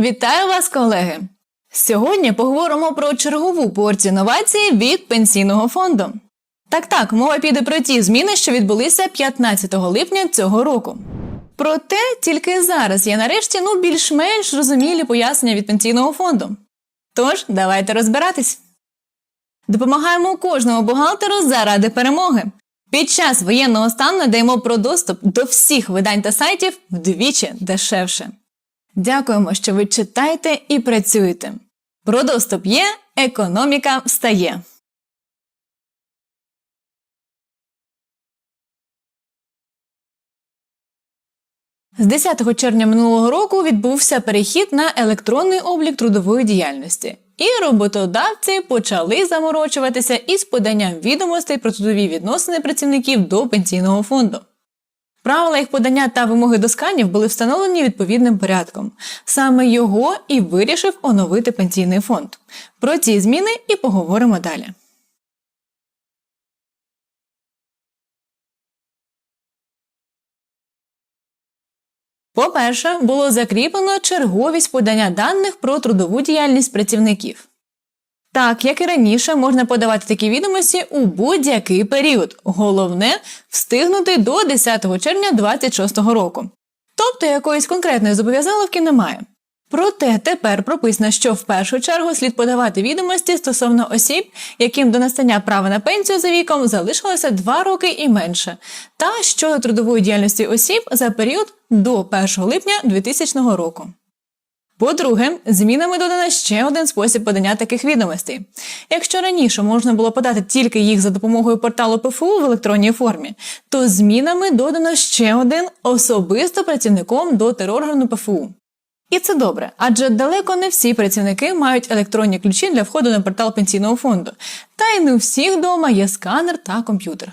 Вітаю вас, колеги! Сьогодні поговоримо про чергову порцію новацій від пенсійного фонду. Так так, мова піде про ті зміни, що відбулися 15 липня цього року. Проте тільки зараз є нарешті ну більш-менш зрозумілі пояснення від пенсійного фонду. Тож, давайте розбиратись. Допомагаємо кожному бухгалтеру заради перемоги. Під час воєнного стану надаємо про доступ до всіх видань та сайтів вдвічі дешевше. Дякуємо, що ви читаєте і працюєте. Про доступ є, економіка встає. З 10 червня минулого року відбувся перехід на електронний облік трудової діяльності, і роботодавці почали заморочуватися із поданням відомостей про трудові відносини працівників до пенсійного фонду. Правила їх подання та вимоги до сканів були встановлені відповідним порядком. Саме його і вирішив оновити пенсійний фонд. Про ці зміни і поговоримо далі. По-перше, було закріплено черговість подання даних про трудову діяльність працівників. Так, як і раніше, можна подавати такі відомості у будь-який період. Головне встигнути до 10 червня 2026 року. Тобто якоїсь конкретної зобов'язаловки немає. Проте тепер прописано, що в першу чергу слід подавати відомості стосовно осіб, яким до настання права на пенсію за віком залишилося 2 роки і менше, та щодо трудової діяльності осіб за період до 1 липня 2000 року. По-друге, змінами додано ще один спосіб подання таких відомостей. Якщо раніше можна було подати тільки їх за допомогою порталу ПФУ в електронній формі, то змінами додано ще один особисто працівником до тероргану ПФУ. І це добре, адже далеко не всі працівники мають електронні ключі для входу на портал пенсійного фонду, та й не у всіх вдома є сканер та комп'ютер.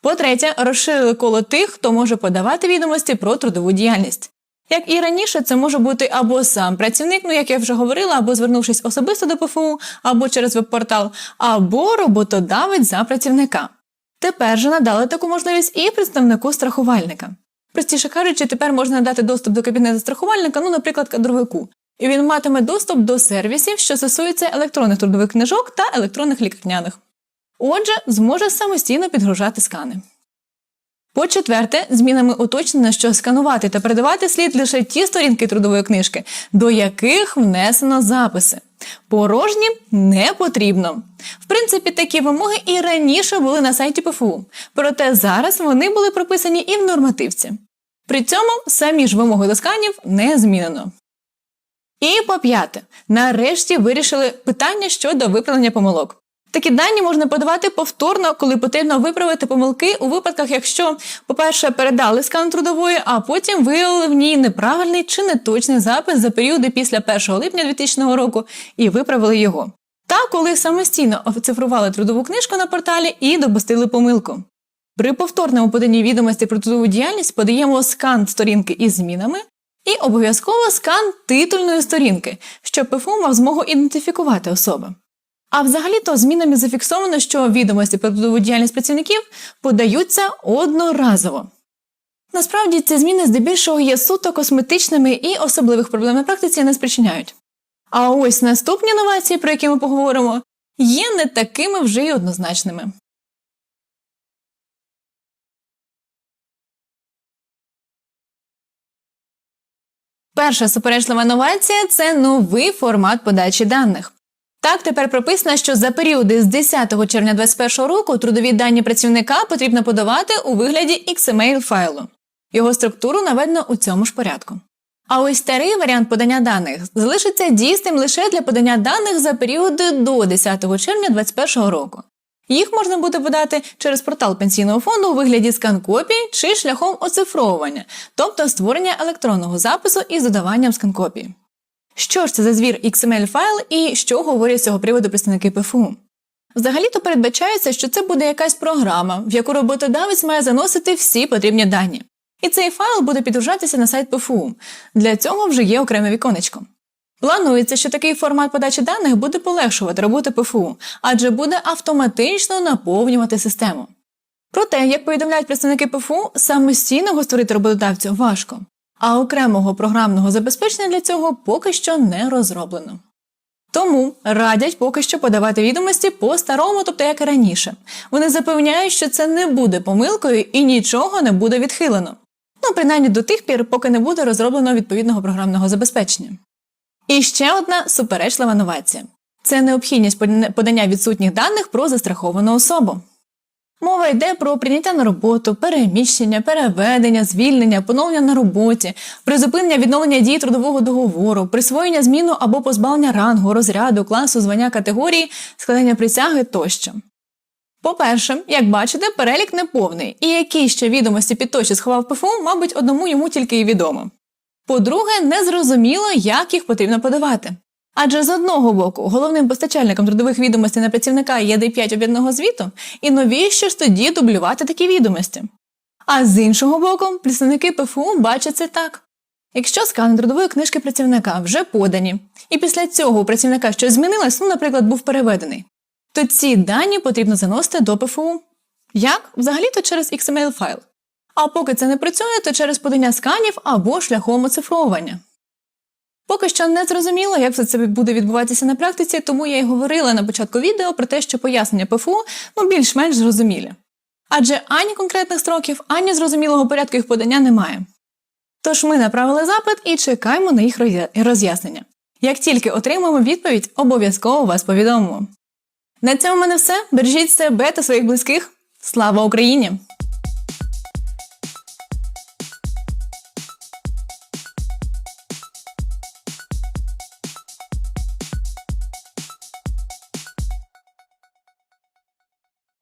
По-третє, розширили коло тих, хто може подавати відомості про трудову діяльність. Як і раніше, це може бути або сам працівник, ну як я вже говорила, або звернувшись особисто до ПФУ, або через веб-портал, або роботодавець за працівника. Тепер же надали таку можливість і представнику страхувальника. Простіше кажучи, тепер можна надати доступ до кабінету страхувальника, ну, наприклад, кадровику, і він матиме доступ до сервісів, що стосуються електронних трудових книжок та електронних лікарняних. Отже, зможе самостійно підгружати скани. По четверте, змінами уточнено, що сканувати та передавати слід лише ті сторінки трудової книжки, до яких внесено записи. Порожні не потрібно. В принципі, такі вимоги і раніше були на сайті ПФУ, проте зараз вони були прописані і в нормативці. При цьому самі ж вимоги до сканів не змінено. І по п'яте, нарешті вирішили питання щодо виправлення помилок. Такі дані можна подавати повторно, коли потрібно виправити помилки у випадках, якщо, по-перше, передали скан трудової, а потім виявили в ній неправильний чи неточний запис за періоди після 1 липня 2000 року і виправили його. Та коли самостійно оцифрували трудову книжку на порталі і допустили помилку. При повторному поданні відомості про трудову діяльність подаємо скан сторінки із змінами і обов'язково скан титульної сторінки, щоб ПФУ мав змогу ідентифікувати особи. А взагалі-то змінами зафіксовано, що відомості про трудову діяльність працівників подаються одноразово. Насправді ці зміни здебільшого є суто косметичними і особливих проблем на практиці не спричиняють. А ось наступні новації, про які ми поговоримо, є не такими вже й однозначними. Перша суперечлива новація це новий формат подачі даних. Так, тепер прописано, що за періоди з 10 червня 2021 року трудові дані працівника потрібно подавати у вигляді XML файлу. Його структуру наведено у цьому ж порядку. А ось старий варіант подання даних залишиться дійсним лише для подання даних за періоди до 10 червня 2021 року. Їх можна буде подати через портал пенсійного фонду у вигляді скан-копій чи шляхом оцифровування, тобто створення електронного запису із додаванням скан-копії. Що ж це за звір XML файл і що говорять з цього приводу представники ПФУ? Взагалі-то передбачається, що це буде якась програма, в яку роботодавець має заносити всі потрібні дані. І цей файл буде підгружатися на сайт ПФУ. Для цього вже є окреме віконечко. Планується, що такий формат подачі даних буде полегшувати роботу ПФУ, адже буде автоматично наповнювати систему. Проте, як повідомляють представники ПФУ, самостійно створити роботодавцю важко. А окремого програмного забезпечення для цього поки що не розроблено. Тому радять поки що подавати відомості по старому, тобто як і раніше. Вони запевняють, що це не буде помилкою і нічого не буде відхилено. Ну, принаймні до тих пір, поки не буде розроблено відповідного програмного забезпечення. І ще одна суперечлива новація це необхідність подання відсутніх даних про застраховану особу. Мова йде про прийняття на роботу, переміщення, переведення, звільнення, поновлення на роботі, призупинення відновлення дії трудового договору, присвоєння зміну або позбавлення рангу, розряду, класу, звання категорії, складення присяги тощо. По-перше, як бачите, перелік неповний, і які ще відомості підточі сховав ПФУ, мабуть, одному йому тільки й відомо. По-друге, незрозуміло, як їх потрібно подавати. Адже з одного боку, головним постачальником трудових відомостей на працівника є D5 об'єднаного звіту, і навіщо ж тоді дублювати такі відомості? А з іншого боку, представники ПФУ бачать це так. Якщо скани трудової книжки працівника вже подані, і після цього у працівника щось змінилось, ну, наприклад, був переведений, то ці дані потрібно заносити до ПФУ. Як? Взагалі-то через XML файл. А поки це не працює, то через подання сканів або шляхом оцифровування. Поки що не зрозуміло, як все це буде відбуватися на практиці, тому я й говорила на початку відео про те, що пояснення ПФУ ну, більш-менш зрозумілі. Адже ані конкретних строків, ані зрозумілого порядку їх подання немає. Тож ми направили запит і чекаємо на їх роз'яснення. Як тільки отримаємо відповідь, обов'язково вас повідомимо. На цьому в мене все. Бережіть себе та своїх близьких. Слава Україні!